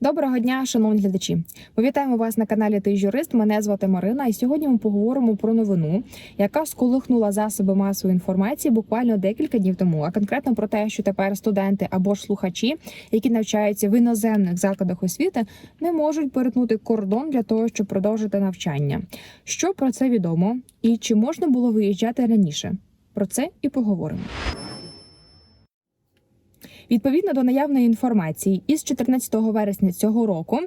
Доброго дня, шановні глядачі. Ми вітаємо вас на каналі Ти Юрист. Мене звати Марина, і сьогодні ми поговоримо про новину, яка сколихнула засоби масової інформації буквально декілька днів тому. А конкретно про те, що тепер студенти або ж слухачі, які навчаються в іноземних закладах освіти, не можуть перетнути кордон для того, щоб продовжити навчання. Що про це відомо, і чи можна було виїжджати раніше? Про це і поговоримо. Відповідно до наявної інформації, із 14 вересня цього року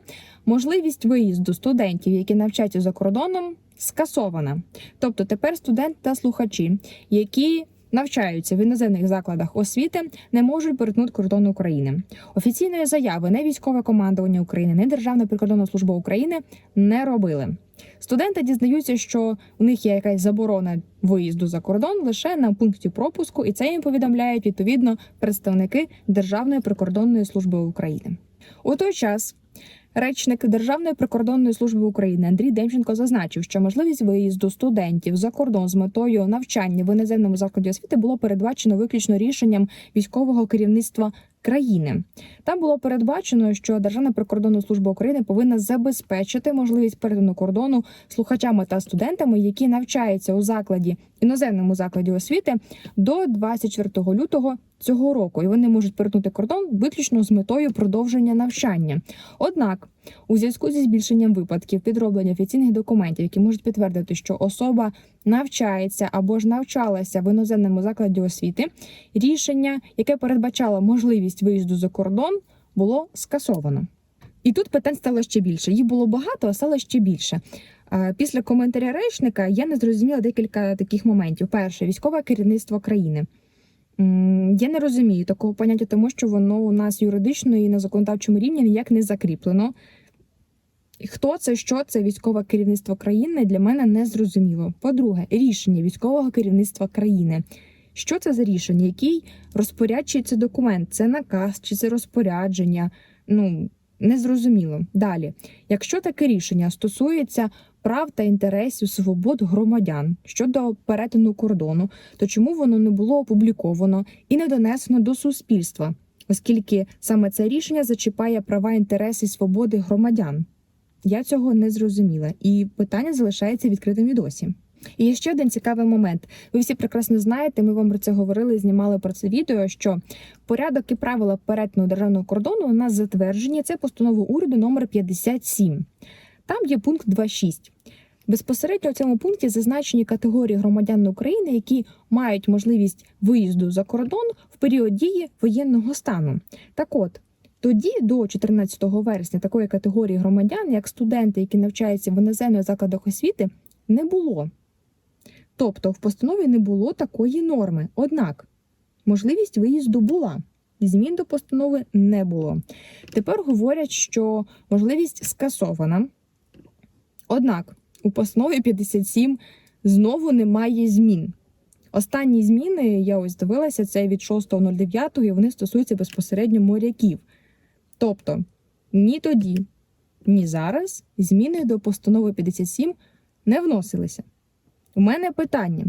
можливість виїзду студентів, які навчаються за кордоном, скасована. Тобто тепер студенти та слухачі, які навчаються в іноземних закладах освіти, не можуть перетнути кордон України. Офіційної заяви не військове командування України, не Державна прикордонна служба України не робили. Студенти дізнаються, що у них є якась заборона виїзду за кордон лише на пункті пропуску, і це їм повідомляють відповідно представники Державної прикордонної служби України. У той час речник Державної прикордонної служби України Андрій Демченко зазначив, що можливість виїзду студентів за кордон з метою навчання в іноземному закладі освіти було передбачено виключно рішенням військового керівництва країни. Там було передбачено, що Державна прикордонна служба України повинна забезпечити можливість перетину кордону слухачами та студентами, які навчаються у закладі іноземному закладі освіти до 24 лютого цього року, і вони можуть перетнути кордон виключно з метою продовження навчання. Однак, у зв'язку зі збільшенням випадків підроблення офіційних документів, які можуть підтвердити, що особа навчається або ж навчалася в іноземному закладі освіти, рішення, яке передбачало можливість виїзду за кордон, було скасовано. І тут питань стало ще більше. Їх було багато, а стало ще більше. Після коментаря речника я не зрозуміла декілька таких моментів. Перше, військове керівництво країни. Я не розумію такого поняття, тому що воно у нас юридично і на законодавчому рівні ніяк не закріплено. Хто це, що це військове керівництво країни для мене не зрозуміло. По-друге, рішення військового керівництва країни. Що це за рішення? Який розпорядчий це документ? Це наказ чи це розпорядження? Ну незрозуміло. Далі, якщо таке рішення стосується прав та інтересів свобод громадян щодо перетину кордону, то чому воно не було опубліковано і не донесено до суспільства, оскільки саме це рішення зачіпає права, інтереси і свободи громадян? Я цього не зрозуміла, і питання залишається відкритим і досі. І є ще один цікавий момент. Ви всі прекрасно знаєте, ми вам про це говорили, знімали про це відео. Що порядок і правила перетину державного кордону у нас затверджені. Це постанова уряду номер 57. Там є пункт 2.6. Безпосередньо в цьому пункті зазначені категорії громадян України, які мають можливість виїзду за кордон в період дії воєнного стану. Так от. Тоді, до 14 вересня, такої категорії громадян, як студенти, які навчаються в іноземних закладах освіти, не було. Тобто в постанові не було такої норми. Однак можливість виїзду була. Змін до постанови не було. Тепер говорять, що можливість скасована. Однак у постанові 57 знову немає змін. Останні зміни, я ось дивилася, це від 6.09, і вони стосуються безпосередньо моряків. Тобто ні тоді, ні зараз зміни до постанови 57 не вносилися. У мене питання: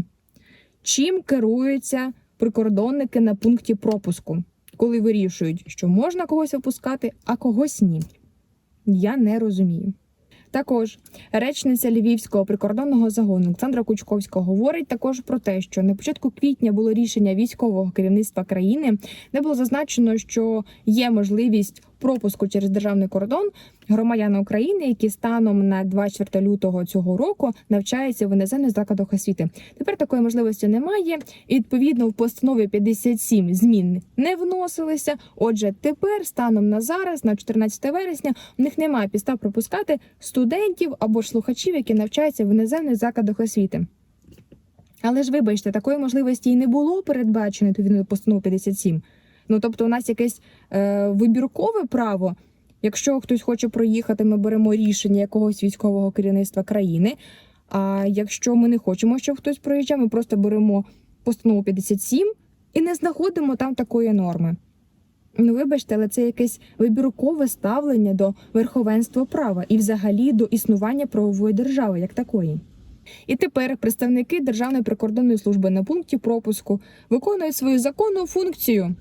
чим керуються прикордонники на пункті пропуску, коли вирішують, що можна когось випускати, а когось ні? Я не розумію. Також речниця Львівського прикордонного загону Олександра Кучковська говорить також про те, що на початку квітня було рішення військового керівництва країни, де було зазначено, що є можливість пропуску через державний кордон громадян України, які станом на 24 лютого цього року навчаються в іноземних закладах освіти. Тепер такої можливості немає. І відповідно в постанові 57 змін не вносилися. Отже, тепер станом на зараз, на 14 вересня, у них немає підстав пропускати студентів або ж слухачів, які навчаються в іноземних закладах освіти. Але ж вибачте, такої можливості і не було передбачено відповідно до постанови 57. Ну тобто, у нас якесь е, вибіркове право. Якщо хтось хоче проїхати, ми беремо рішення якогось військового керівництва країни. А якщо ми не хочемо, щоб хтось проїжджав, ми просто беремо постанову 57 і не знаходимо там такої норми. Ну, вибачте, але це якесь вибіркове ставлення до верховенства права і взагалі до існування правової держави як такої. І тепер представники Державної прикордонної служби на пункті пропуску виконують свою законну функцію,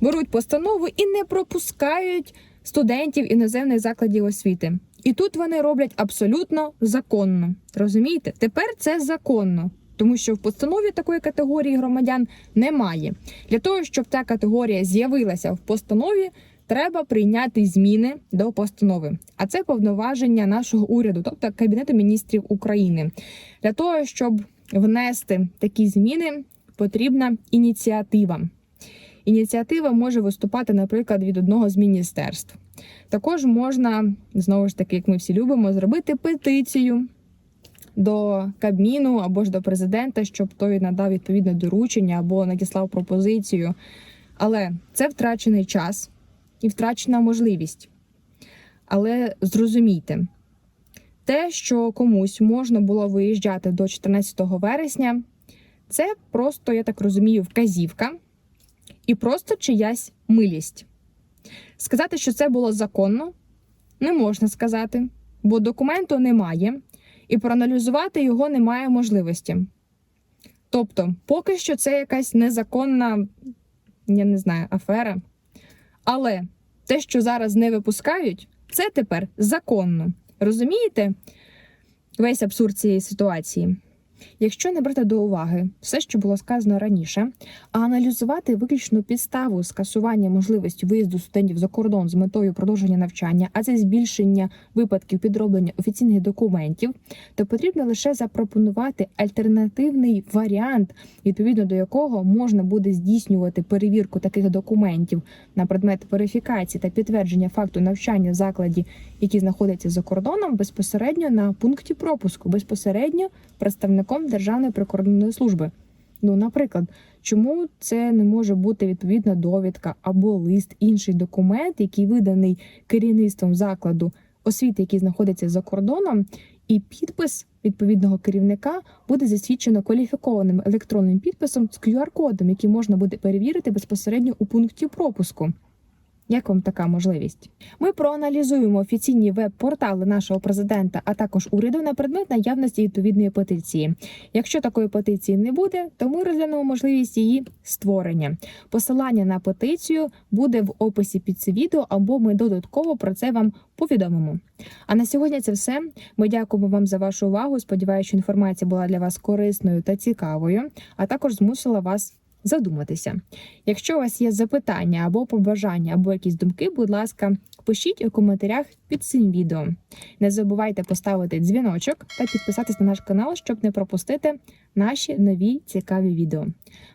беруть постанову і не пропускають студентів іноземних закладів освіти. І тут вони роблять абсолютно законно. Розумієте? Тепер це законно, тому що в постанові такої категорії громадян немає. Для того, щоб ця категорія з'явилася в постанові, треба прийняти зміни до постанови. А це повноваження нашого уряду, тобто Кабінету міністрів України. Для того, щоб внести такі зміни, потрібна ініціатива. Ініціатива може виступати, наприклад, від одного з міністерств. Також можна, знову ж таки, як ми всі любимо, зробити петицію до Кабміну або ж до президента, щоб той надав відповідне доручення або надіслав пропозицію. Але це втрачений час і втрачена можливість. Але зрозумійте, те, що комусь можна було виїжджати до 14 вересня, це просто, я так розумію, вказівка і просто чиясь милість. Сказати, що це було законно, не можна сказати, бо документу немає, і проаналізувати його немає можливості. Тобто, поки що це якась незаконна, я не знаю, афера. Але те, що зараз не випускають, це тепер законно. Розумієте весь абсурд цієї ситуації? Якщо не брати до уваги все, що було сказано раніше, а аналізувати виключно підставу скасування можливості виїзду студентів за кордон з метою продовження навчання, а це збільшення випадків підроблення офіційних документів, то потрібно лише запропонувати альтернативний варіант, відповідно до якого можна буде здійснювати перевірку таких документів на предмет верифікації та підтвердження факту навчання в закладі, які знаходяться за кордоном, безпосередньо на пункті пропуску, безпосередньо представником Державної прикордонної служби. Ну, наприклад, чому це не може бути відповідна довідка або лист, інший документ, який виданий керівництвом закладу освіти, який знаходиться за кордоном, і підпис відповідного керівника буде засвідчено кваліфікованим електронним підписом з QR-кодом, який можна буде перевірити безпосередньо у пункті пропуску. Як вам така можливість? Ми проаналізуємо офіційні веб-портали нашого президента, а також уряду на предмет наявності відповідної петиції. Якщо такої петиції не буде, то ми розглянемо можливість її створення. Посилання на петицію буде в описі під це відео, або ми додатково про це вам повідомимо. А на сьогодні це все. Ми дякуємо вам за вашу увагу. Сподіваюся, що інформація була для вас корисною та цікавою, а також змусила вас задуматися. Якщо у вас є запитання або побажання, або якісь думки, будь ласка, пишіть у коментарях під цим відео. Не забувайте поставити дзвіночок та підписатись на наш канал, щоб не пропустити наші нові цікаві відео.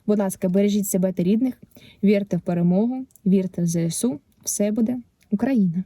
Будь ласка, бережіть себе та рідних, вірте в перемогу, вірте в ЗСУ. Все буде Україна!